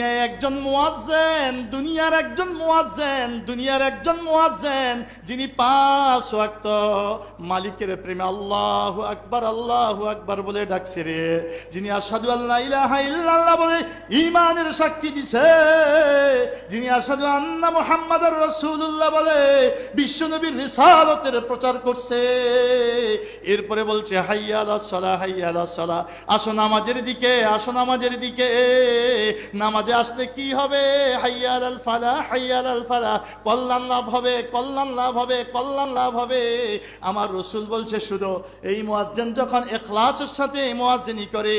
দুনিয়ায় একজন মুয়াজ্জেন, দুনিয়ার একজন মুয়াজ্জেন, দুনিয়ার একজন মোয়াজেন যিনি পাঁচ ওয়াক্ত মালিকের প্রেমে আল্লাহ আকবার আল্লাহ আকবার বলে ডাকছে রে। যিনি আসাদু আল্লাহ ইলাহা ইল্লাল্লাহ বলে ইমানের সাক্ষী দিছে। যিনি আসাদু আন্না মুহাম্মাদার রাসূলুল্লাহ বলে বিশ্বনবীর রিসালতের প্রচার করছে। এরপরে বলছে হাইয়া আলা সালাহ হাইয়া আলা সালাহ আসো নামাজের দিকে, আসো নামাজের দিকে। নামাজে আসলে কি হবে? হাইয়া আল ফালা হাইয়া আল ফালা। কল্যাণ লাভ হবে, কল্যাণ লাভ হবে, কল্যাণ লাভ হবে। আমার রসুল বলছে শুধু এই মোয়াজ্জেন যখন এখলাসের সাথে মোয়াজ্জেনি করে,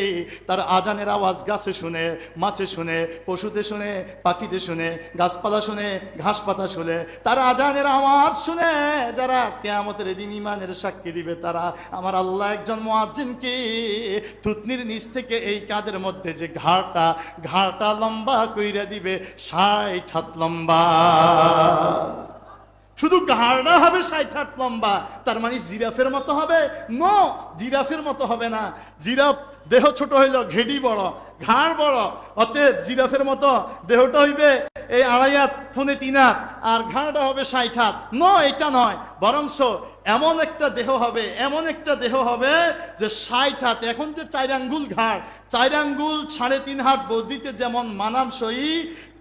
তার আজানের আওয়াজ গাছে শুনে, মাছে শুনে, পশুতে শুনে, পাখিতে শুনে, গাছপালা শুনে ঘাস পাতা শুনে, তার আজানের আওয়াজ শুনে, যারা কেয়ামতের দিন ইমানের সাক্ষী দিবে, তারা আমার আল্লাহ একজন মোয়াজ্জিনকে থুতনির নিচ থেকে এই কাদের মধ্যে যে ঘাড়টা ঘাড়টা লম্বা কইরা দিবে, ষাট হাত লম্বা। শুধু ঘাড়টা হবে ষাট হাত লম্বা, তার মানে জিরাফের মতো হবে? নো, জিরাফের মতো হবে না। জিরাফ দেহ ছোট হইল ঘেডি বড়, ঘাড় বড়, অতএব জিরাফের মতো দেহটা হইবে এই আড়াই হাত, ফোনে তিন হাত, আর ঘাড়টা হবে ষাট হাত। নো, এটা নয়। বরংস এমন একটা দেহ হবে, এমন একটা দেহ হবে যে ষাট হাত, এখন যে চাইরাঙ্গুল ঘাড় চার আঙ্গুল সাড়ে তিন হাত বৌদিতে যেমন মানানসই,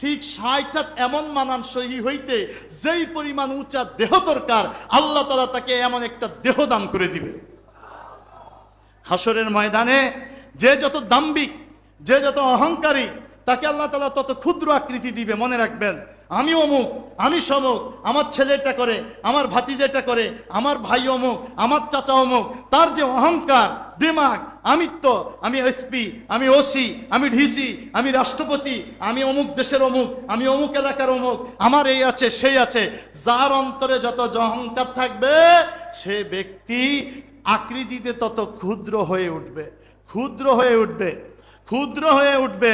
ঠিক ষাট হাত এমন মানানসই হইতে যেই পরিমাণ উঁচা দেহ দরকার, আল্লাহ তালা তাকে এমন একটা দেহ দান করে দিবে। হাসরের ময়দানে যে যত দাম্বিক, যে যত অহংকারী তাকে আল্লাহ তালা তত ক্ষুদ্র আকৃতি দিবে, মনে রাখবেন। আমি অমুক, আমি সমুক, আমার ছেলেটা করে, আমার ভাতিজেটা করে, আমার ভাই অমুক, আমার চাচা অমুক, তার যে অহংকার, দিমাগ, আমিত্ব, আমি এসপি, আমি ওসি, আমি ডিসি, আমি রাষ্ট্রপতি, আমি অমুক দেশের অমুক, আমি অমুক এলাকার অমুক, আমার এই আছে, সেই আছে। যার অন্তরে যত অহংকার থাকবে, সে ব্যক্তি আকৃতিতে তত ক্ষুদ্র হয়ে উঠবে, ক্ষুদ্র হয়ে উঠবে, ক্ষুদ্র হয়ে উঠবে।